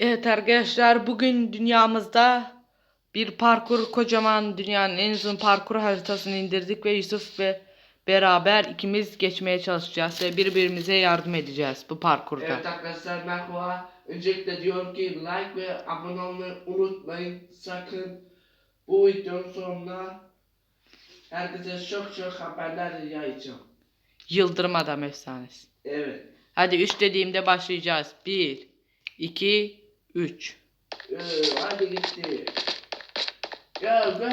Evet arkadaşlar bugün dünyamızda bir parkur kocaman dünyanın en uzun parkur haritasını indirdik ve Yusuf ve beraber ikimiz geçmeye çalışacağız ve birbirimize yardım edeceğiz bu parkurda. Evet arkadaşlar merhaba. Öncelikle diyorum ki like ve abone olmayı unutmayın. Sakın bu videonun sonunda herkese çok çok haberler yayacağım. Yıldırım adam efsanesi. Evet. Hadi 3 dediğimde başlayacağız. 1 2 3 Ee, hadi gitti. Go go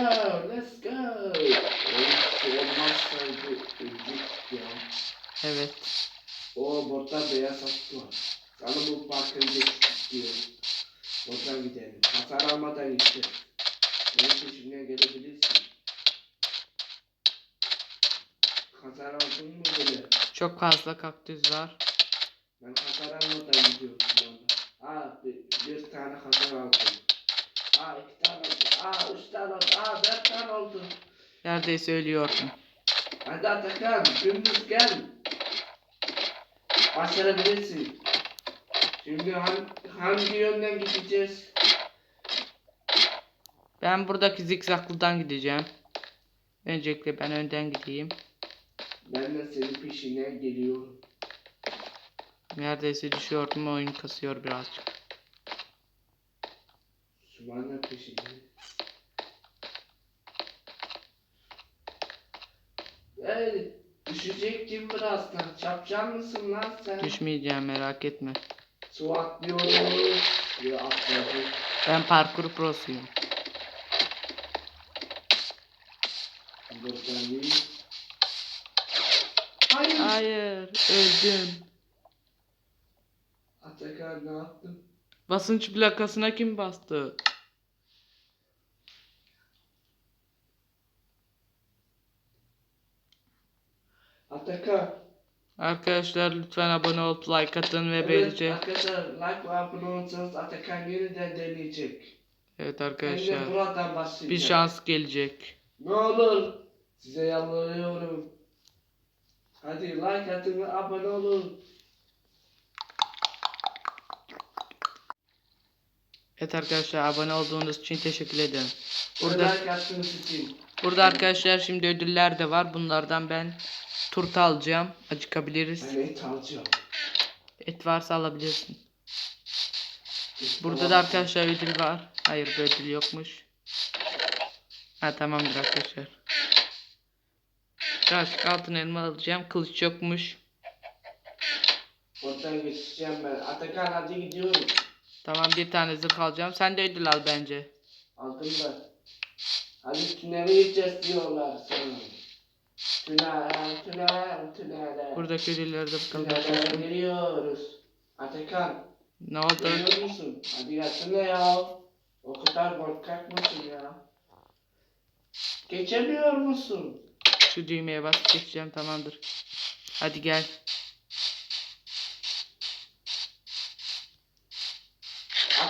let's go. Evet, olmazsaydı ölecek ya. Evet. O burada beyaz at var. Sana bu parkın geçtik diyor. Oradan gidelim. Hasar almadan gitti. Benim peşimden gelebilirsin. Hasar aldın mı böyle? Çok fazla kaktüs var. Ben hasar almadan gidiyorum Aa bir, tane hasar aldım. Aa iki tane oldu. Aa üç tane oldu. Aa dört tane oldu. Neredeyse ölüyordum. Hadi Atakan dümdüz gel. Başarabilirsin. Şimdi hangi, hangi yönden gideceğiz? Ben buradaki zikzaklıdan gideceğim. Öncelikle ben önden gideyim. Ben de senin peşinden geliyorum. Neredeyse düşüyordum oyun kasıyor birazcık. Sübhan'la peşinden. Hey, düşecektim birazdan. Çapcan mısın lan sen? Düşmeyeceğim merak etme. Su atlıyoruz. Ya atladık. Ben parkur prosuyum. Hayır. Hayır öldüm. Ne yaptın? Basınç plakasına kim bastı? Atakan. Arkadaşlar lütfen abone olup like atın ve Evet böylece. arkadaşlar like ve abone olursanız Atakan yeniden deneyecek. Evet Ben de arkadaşlar. buradan başlayacağım. Bir şans gelecek. Ne olur size yalvarıyorum. Hadi like atın ve abone olun. Evet arkadaşlar abone olduğunuz için teşekkür ederim. Burada Burada arkadaşlar şimdi ödüller de var. Bunlardan ben turta alacağım. Acıkabiliriz. Ben et alacağım. Et varsa alabilirsin. Burada da arkadaşlar ödül var. Hayır bir ödül yokmuş. Ha tamamdır arkadaşlar. Birazcık altın elma alacağım. Kılıç yokmuş. Oradan geçeceğim ben. Atakan hadi gidiyorum. Tamam bir tane zırh alacağım. Sen de ödül al bence. Aldım ben. Hadi tünele gideceğiz diyorlar sana. Tünel, tünel, tünel. Buradaki ödülleri de bakalım. Tünele giriyoruz. Atakan. Ne oldu? Geliyor musun? Hadi gelsene ya. O kadar korkak mısın ya? Geçemiyor musun? Şu düğmeye bas geçeceğim tamamdır. Hadi gel.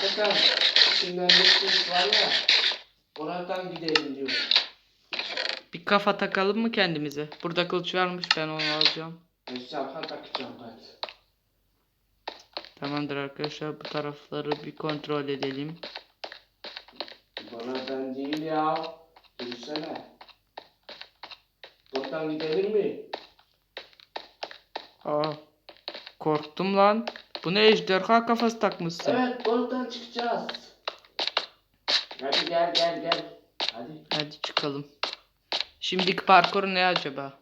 Atakan, şimdiden geçmiş var ya. Oradan gidelim diyor. Bir kafa takalım mı kendimize? Burada kılıç varmış ben onu alacağım. Ben şarkı takacağım hadi. Tamamdır arkadaşlar bu tarafları bir kontrol edelim. Buradan değil ya. Dursana. Oradan gidelim mi? Aa, korktum lan. Bu ne ejderha kafası takmışsın. Evet, oradan çıkacağız. Hadi gel gel gel. Hadi. Hadi çıkalım. Şimdiki parkur ne acaba?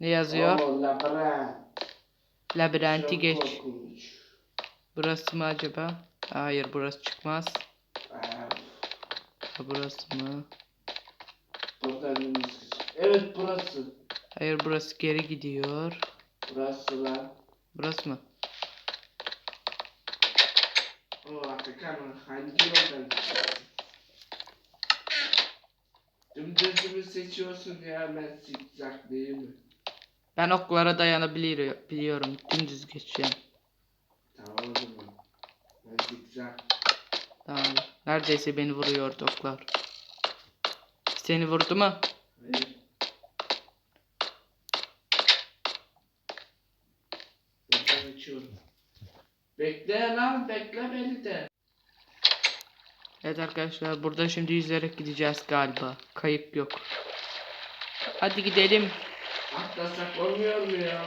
Ne yazıyor? Oo, labirent. Labirenti Çok geç. korkunç. Burası mı acaba? Hayır burası çıkmaz. Aa, Ha, Burası mı? Buradan. Evet burası. Hayır burası geri gidiyor. Burası lan. Burası mı? O Atakan hangi yoldan gidiyorsun? Dümdüzümü seçiyorsun ya ben zikzak değil mi? Ben oklara dayanabiliyorum. Biliyorum. Dümdüz geçeceğim. Tamam o zaman. Ben zikzak. Tamam. Neredeyse beni vuruyordu oklar. Seni vurdu mu? Hayır. Buradan açıyorum. Ve Bekle beni de. Evet arkadaşlar burada şimdi yüzerek gideceğiz galiba. Kayıp yok. Hadi gidelim. Atlasak olmuyor mu ya?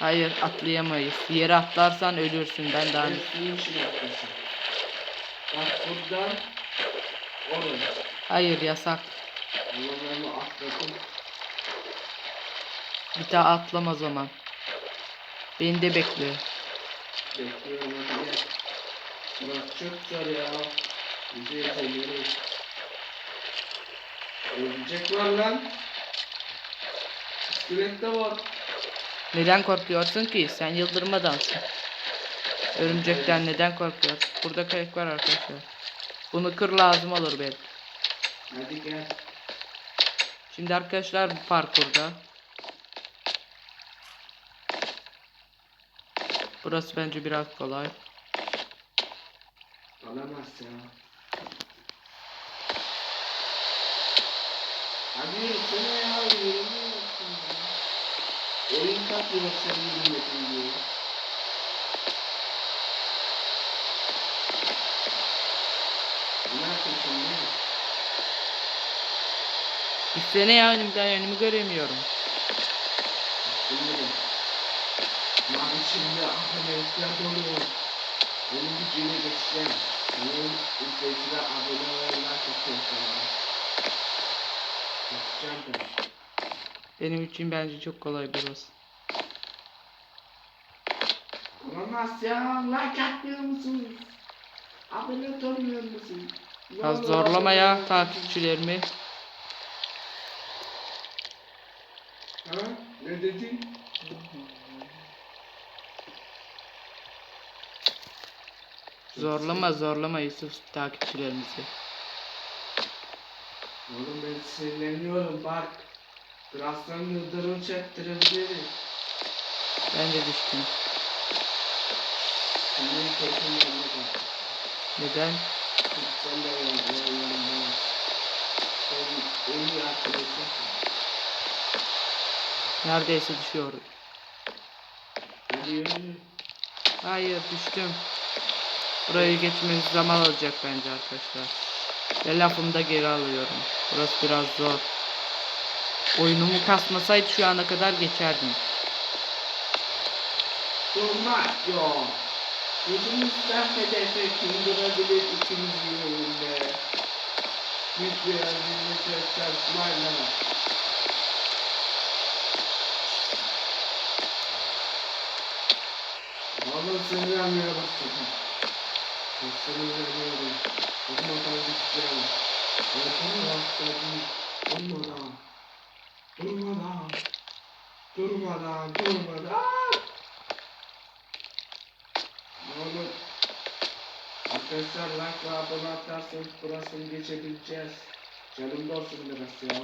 Hayır atlayamayız. Yere atlarsan ölürsün. Ben daha Ben suyun içine atlasam. Bak buradan oraya. Hayır yasak. Allah'ımı atladım. Bir daha atlama zaman. Beni de bekle. Hadi gel. Burası çok zor ya. Güzel geliyoruz. Ölecek var lan. İskelet de var. Neden korkuyorsun ki? Sen yıldırmadansın. Örümcekten neden korkuyorsun? Burada kayık var arkadaşlar. Bunu kır lazım olur belki. Hadi gel. Şimdi arkadaşlar parkurda. Burası bence biraz kolay. Alamaz ya. Hadi yürüsene ya. Yürümüyorsun ya. Oyun katıyor sen yürümedin diye. Ne yapıyorsun ne? Gitsene ya önümden önümü göremiyorum. Bilmiyorum. Mavi şimdi abonelikler doluyor. Benim gücüyle geçeceğim. Benim izleyiciler abone olanlar çok. Yapacağım ben. Benim için bence çok kolay burası. Olamaz ya. Like atmıyor musunuz? Abone olmuyor musunuz? Olur zorlama ya takipçilerimi. Ha? Ne dedin? Zorlama zorlama Yusuf takipçilerimizi. Oğlum ben sinirleniyorum bak. Birazdan yıldırım çektirebilirim. Ben de düştüm. Senin yerine bak. Neden? Sen de yanımda. Sen en iyi arkadaşımsın. Neredeyse düşüyorum. Hayır düştüm. Burayı geçmemiz zaman alacak bence arkadaşlar. Ve lafımı da geri alıyorum. Burası biraz zor. Oyunumu kasmasaydı şu ana kadar geçerdim. Durmak yok. Yüzümüzden hedefe kim durabilir ikimiz yolunda. Bir özgürlük çalışmayla. Vallahi sinirlenmeye başladım. Çok sinirleniyorum. Durmadan gideceğim. Durmadan gideceğim. Durmadan. Durmadan. Durmadan. Durmadan. Ne olur. Arkadaşlar like ve abone atarsanız burasını geçebileceğiz. Canım olsun biraz ya.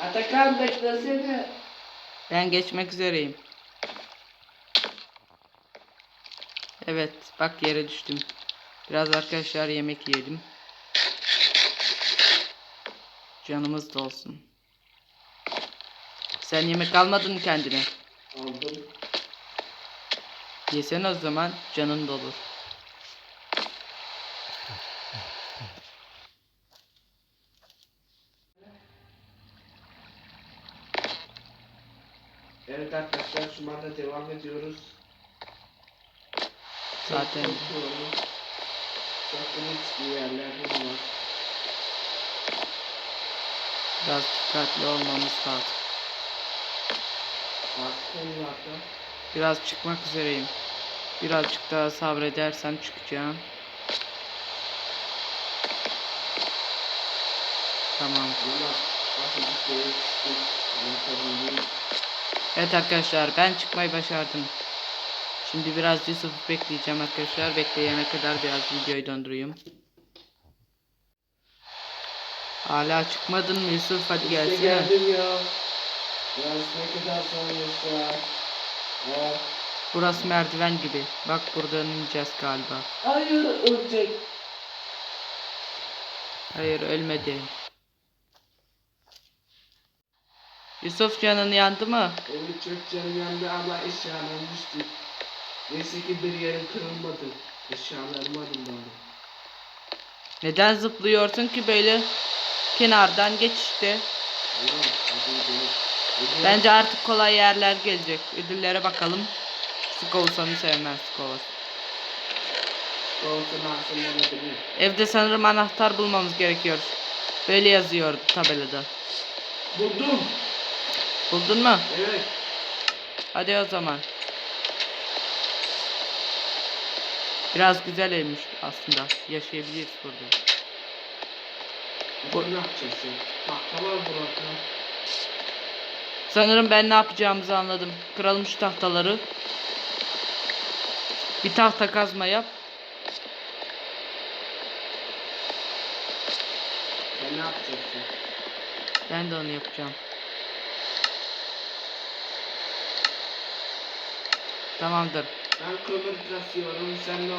Atakan beklesene. Ben geçmek üzereyim. Evet bak yere düştüm. Biraz arkadaşlar yemek yiyelim. Canımız da olsun. Sen yemek almadın kendine? Aldım. Yesene o zaman canın dolur. Evet arkadaşlar şu anda devam ediyoruz. Zaten. Bakın hiçbir yerler var. biraz dikkatli olmamız lazım. Biraz çıkmak üzereyim. Birazcık daha sabredersem çıkacağım. Tamam. Şey. Evet arkadaşlar ben çıkmayı başardım. Şimdi biraz Yusuf'u bekleyeceğim arkadaşlar. Bekleyene kadar biraz videoyu döndüreyim. Hala çıkmadın mı Yusuf? Hadi İşte gelsene. geldim ya. Biraz ne kadar. Evet. Burası merdiven gibi. Bak buradan ineceğiz galiba. Hayır ölecek. Hayır ölmedi. Yusuf canın yandı mı? Benim çok canım yandı ama eşyalarım düştü. Neyse ki bir yerim kırılmadı. Eşyalarımı alın bari. Neden zıplıyorsun ki böyle kenardan geç işte. Tamam hadi gidelim. Gidelim. Bence artık kolay yerler gelecek. Ödüllere bakalım. Skovsan'ı sevmez Skovas. Olabilir. Evde sanırım anahtar bulmamız gerekiyor. Böyle yazıyor tabelada. Buldum. Buldun mu? Evet. Hadi o zaman. Biraz güzel evmiş aslında. Yaşayabiliriz burada. Bu ne yapacaksın? Tahta var burada. Sanırım ben ne yapacağımızı anladım. Kıralım şu tahtaları. Bir tahta kazma yap. Sen ne yapacaksın? Ben de onu yapacağım. Tamamdır. Ben kömür kasıyorum. Sen ne o?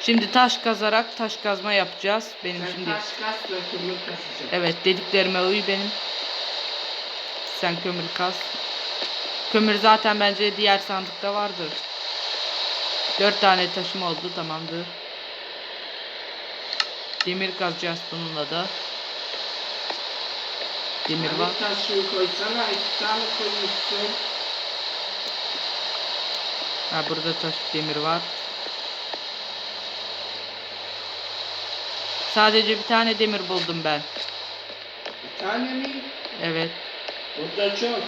Şimdi taş kazarak taş kazma yapacağız. Benim Sen şimdi taş kas ve kömür kasacaksın. Evet dediklerime uy benim. Sen kömür kaz. Kömür zaten bence diğer sandıkta vardır. Dört tane taşım oldu tamamdır. Demir kazacağız bununla da. Demir var. Bir taşı koysana. iki tane koymuşsun. Ha burada taş demir var. Sadece bir tane demir buldum ben. Bir tane mi? Evet. Burada çok.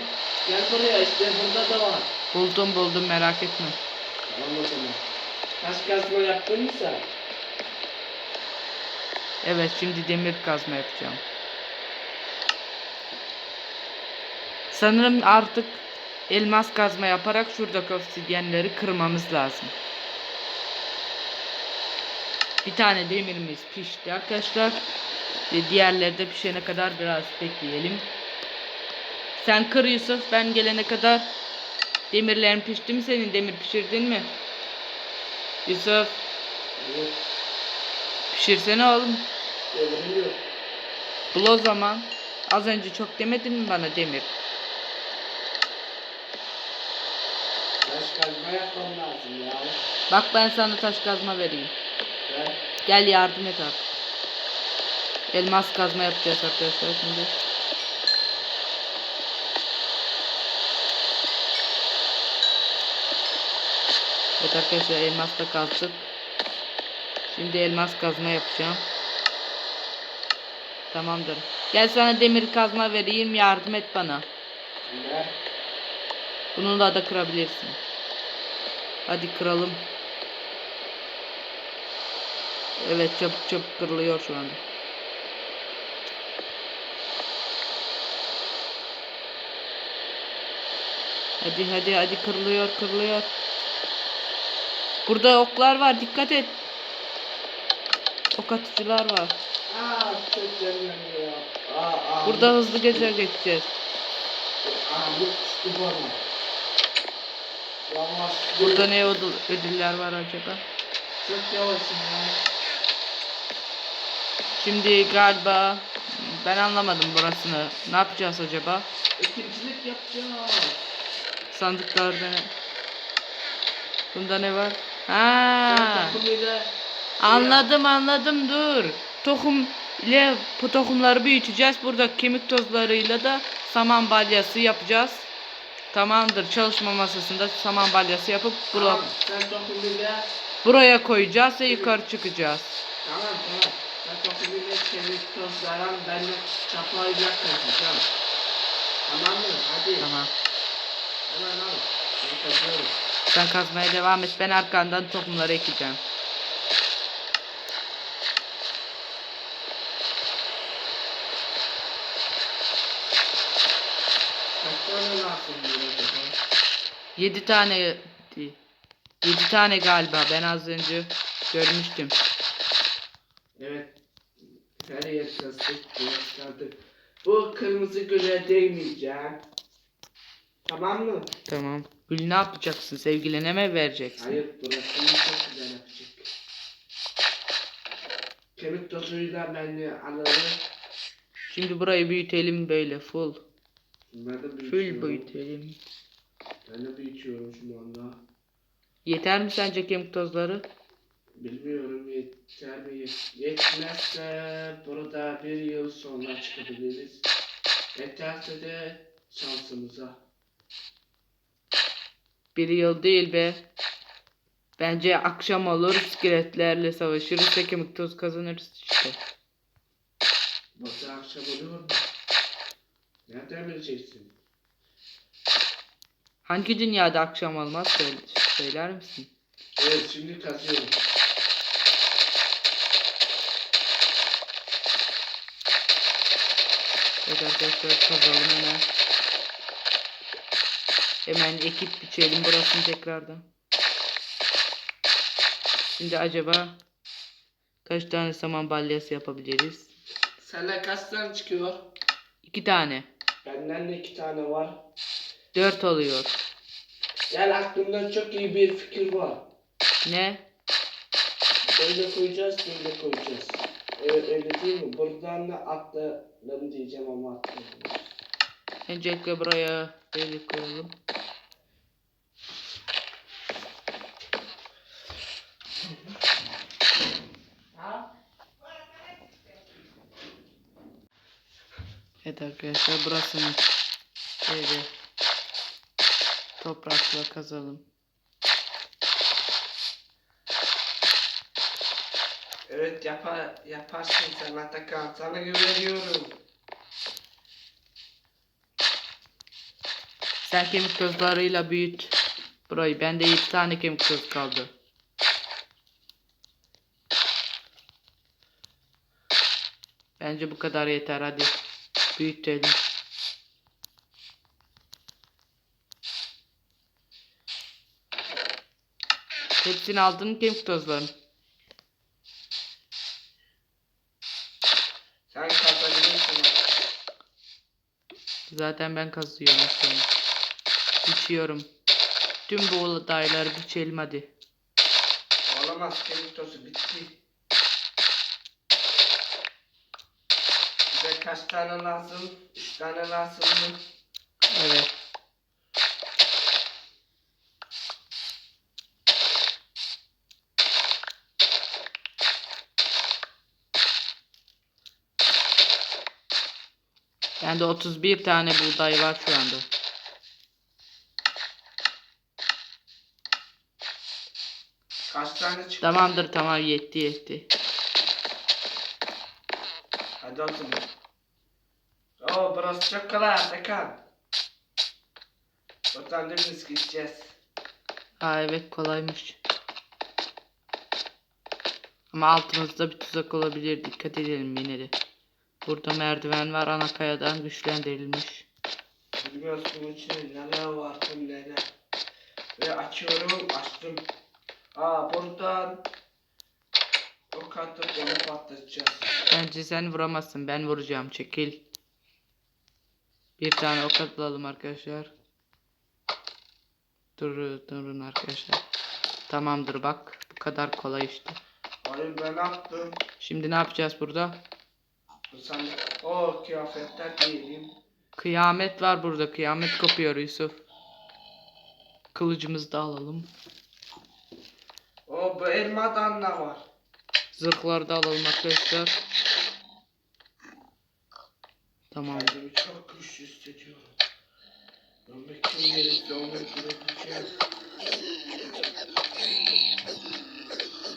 Gel buraya işte burada da var. Buldum buldum merak etme. Tamam o zaman. Taş kazma yaptın mı sen? Evet şimdi demir kazma yapacağım. Sanırım artık elmas kazma yaparak şuradaki obsidyenleri kırmamız lazım. Bir tane demirimiz pişti arkadaşlar. Ve diğerleri de pişene kadar biraz bekleyelim. Sen kır Yusuf ben gelene kadar. Demirlerin pişti mi senin demir pişirdin mi? Yusuf Evet. pişirsene oğlum. Yok. Bul o zaman. Az önce çok demedin mi bana demir? Taş kazma yapmam lazım ya. Bak ben sana taş kazma vereyim. Gel. Gel yardım et artık. Elmas kazma yapacağız arkadaşlar şimdi. Evet arkadaşlar elmas da kazdık. Şimdi elmas kazma yapacağım. Tamamdır. Gel sana demir kazma vereyim yardım et bana. Gel. Bununla da kırabilirsin. Hadi kıralım. Evet çabuk çabuk kırılıyor şu anda. Hadi hadi hadi kırılıyor kırılıyor. Burada oklar var dikkat et. Ok atıcılar var. Aa Burada hızlı gece geçeceğiz. Aa yetişti Yavaş. Burada ne ödül, ödüller var acaba? Çok yavaşım ya. Şimdi galiba ben anlamadım burasını. Ne yapacağız acaba? İkincilik yapacağız. Sandıklarda ne? Bunda ne var? Ha, anladım anladım dur. Tohum ile bu tohumları büyüteceğiz. Burada kemik tozlarıyla da saman balyası yapacağız. Tamamdır. Çalışma masasında saman balyası yapıp bura, Tamam, buraya koyacağız ve yukarı çıkacağız. Tamam tamam. Sen tozlaran ben de çapayla kazacağım. Tamam mı? Hadi. Tamam. Hemen al. Sen kazmaya devam et. Ben arkandan tohumları ekeceğim. Kaç tane lazım burada acaba? 7 tane 7 tane galiba. Ben az önce görmüştüm. Evet. Her yer kaldı. Bu kırmızı güle değmeyeceğim. Tamam mı? Tamam. Gül ne yapacaksın? Sevgiline mi vereceksin? Hayır burasını çok güzel yapacak. Kemik tozuyla ben de alırım. Şimdi burayı büyütelim böyle full. Bunları da Full büyütüyorum. büyütelim. Ben de büyütüyorum şu anda. Yeter mi sence kemik tozları? Bilmiyorum yeter mi? Yetmezse burada bir yıl sonra çıkabiliriz. Yeterse de şansımıza. Bir yıl değil be. Bence akşam olur iskeletlerle savaşırız ve kemik toz kazanırız işte. Burada akşam oluyor mu? Nereden bileceksin? Hangi dünyada akşam olmaz söyle, söyler misin? Evet şimdi kazıyorum. Evet arkadaşlar kazalım hemen. Hemen ekip biçelim burasını tekrardan. Şimdi acaba kaç tane saman balyası yapabiliriz? Senden kaç tane çıkıyor? İki tane. Benden de iki tane var. Dört oluyor. Gel aklımda çok iyi bir fikir var. Ne? Böyle koyacağız, böyle koyacağız. Ee, öyle değil mi? Buradan da atlayalım diyeceğim ama atlayalım. Öncelikle buraya böyle koyalım. Evet arkadaşlar burasını böyle toprakla kazalım. Evet yapar, yaparsın sen Atakan. Sana güveniyorum. Sen kemik tozlarıyla büyüt burayı. Bende 7 tane kemik toz kaldı. Bence bu kadar yeter hadi. Büyütelim. Hepsini aldın mı kemik tozlarını? Sen kazanabilirsin. Zaten ben kazıyorum sonra. Biçiyorum. Tüm bu olayları biçelim hadi. Olamaz kemik tozu bitti. Kaç tane lazım? Üç tane lazım mı? Evet. Bende 31 tane buğday var şu anda. Kaç tane çıktı? Tamamdır tamam yetti yetti. Hadi o zaman. Oo burası çok kolay Atakan. Buradan dümdüz gideceğiz. Aa evet kolaymış. Ama altımızda bir tuzak olabilir. Dikkat edelim yine de. Burada merdiven var ana kayadan güçlendirilmiş. Bilmiyorsun içinde neler var tüm neler. Ve açıyorum açtım. Aa buradan o katı onu patlatacağız. Bence sen vuramazsın. Ben vuracağım. Çekil. Bir tane ok atalım arkadaşlar. Durun, durun arkadaşlar. Tamamdır bak. Bu kadar kolay işte. Hayır ben attım. Şimdi ne yapacağız burada? Sen o kıyafetler giyelim. Kıyamet var burada. Kıyamet kopuyor Yusuf. Kılıcımızı da alalım. O bu elmadan ne var? Zırhları da alalım arkadaşlar. Tamam. Kendimi çok güçlü hissediyorum. Kim gelirse onu görebileceğim.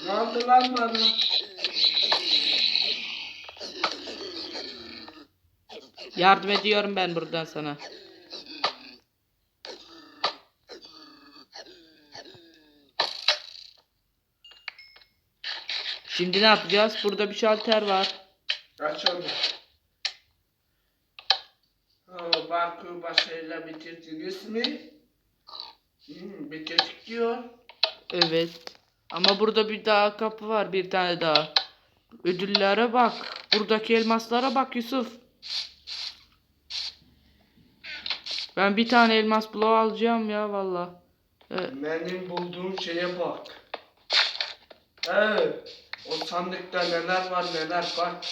Ne oldu lan bana? Yardım ediyorum ben buradan sana. Şimdi ne yapacağız? Burada bir şalter var. Aç onu. Mi? Hmm, bitirdik diyor. Evet. Ama burada bir daha kapı var. Bir tane daha. Ödüllere bak. Buradaki elmaslara bak Yusuf. Ben bir tane elmas bloğu alacağım ya valla. Benim bulduğum şeye bak. Evet. O sandıkta neler var neler bak.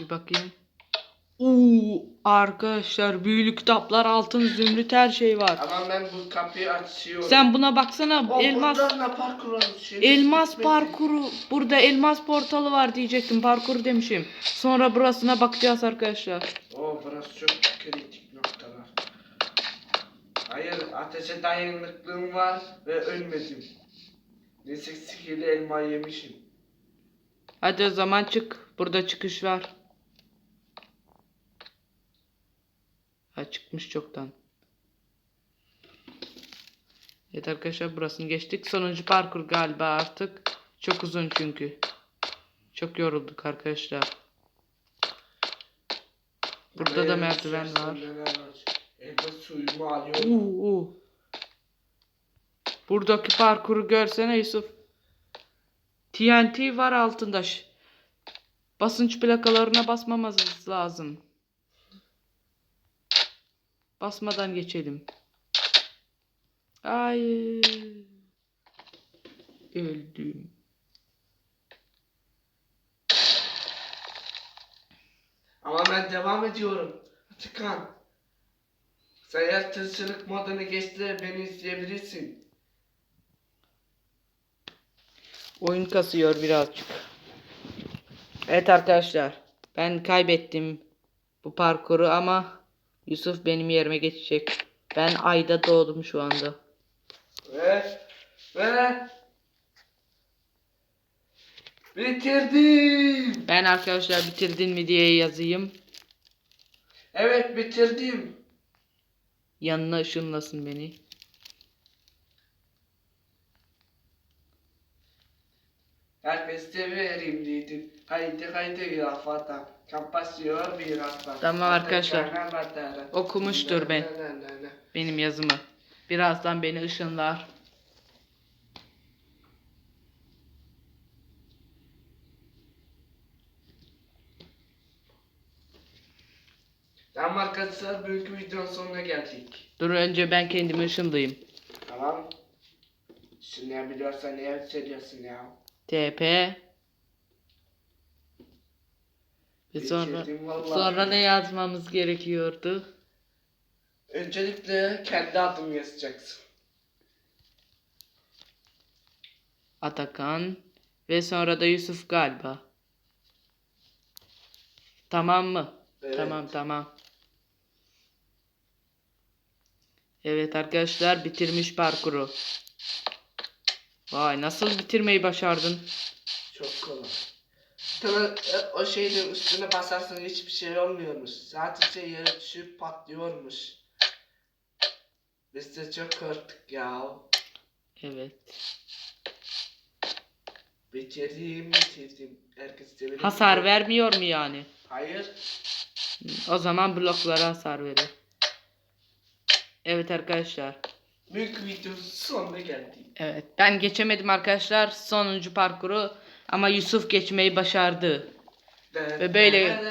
bir bakayım. Uuu arkadaşlar büyülü kitaplar altın zümrüt her şey var. Ama ben bu kapıyı açıyorum. Sen buna baksana Oh, elmas parkur. Şerif elmas bitmedi. parkuru burada elmas portalı var diyecektim parkur demişim. Sonra burasına bakacağız arkadaşlar. Oo burası çok kritik noktalar. Hayır ateşe dayanıklılığım var ve ölmedim. Neyse sihirli elma yemişim. Hadi o zaman çık. Burada çıkış var. Ha çıkmış çoktan. Evet arkadaşlar burasını geçtik. Sonuncu parkur galiba artık. Çok uzun çünkü. Çok yorulduk arkadaşlar. Burada da Hayır, merdiven var. Elma suyumu alıyorum. Uu, uu. Buradaki parkuru görsene Yusuf. TNT var altında. Basınç plakalarına basmamamız lazım. Basmadan geçelim. Hayır. Öldüm. Ama ben devam ediyorum. Tıkan. Sen eğer tırsırık modunu geçti beni izleyebilirsin. Oyun kasıyor birazcık. Evet arkadaşlar. Ben kaybettim bu parkuru ama Yusuf benim yerime geçecek. Ben ayda doğdum şu anda. Ve ve bitirdim. Ben arkadaşlar bitirdin mi diye yazayım. Evet bitirdim. Yanına ışınlasın beni. Herkes dedim. Haydi haydi ya fata. Kapasıyor bir hafta. Tamam arkadaşlar. Okumuştur ben. Benim yazımı. Birazdan beni ışınlar. Tamam arkadaşlar büyük videonun sonuna geldik. Dur önce ben kendimi ışınlayayım. Tamam. Şimdi ne söylüyorsun ya. TP. Ve sonra vallahi. sonra ne yazmamız gerekiyordu? Öncelikle kendi adımı yazacaksın. Atakan ve sonra da Yusuf galiba. Tamam mı? Evet. Tamam tamam. Evet arkadaşlar bitirmiş parkuru. Vay nasıl bitirmeyi başardın? Çok kolay. Sana e, o şeyin üstüne basarsan hiçbir şey olmuyormuş. Sadece yere düşüp patlıyormuş. Biz de çok korktuk ya. Evet. Bitirdim bitirdim. Herkes de benim Hasar vermiyor mu yani? Hayır. O zaman bloklara hasar verir. Evet arkadaşlar. Büyük videonun sonuna geldik. Evet ben geçemedim arkadaşlar sonuncu parkuru ama Yusuf geçmeyi başardı. Ve böyle-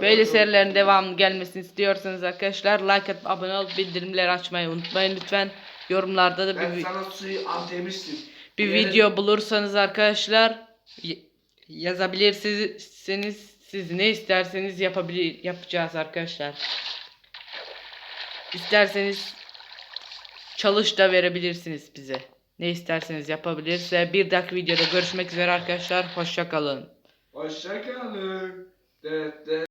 Böyle serilerin devamlı gelmesini istiyorsanız arkadaşlar like atıp abone olup bildirimleri açmayı unutmayın lütfen. Yorumlarda da bir, Ben vi- sana suyu al demiştim. bir video bulursanız arkadaşlar yazabilirsiniz. Siz ne isterseniz yapabilir yapacağız arkadaşlar. İsterseniz çalış da verebilirsiniz bize. Ne isterseniz yapabilirse bir dahaki videoda görüşmek üzere arkadaşlar. Hoşça kalın. Hoşça kalın.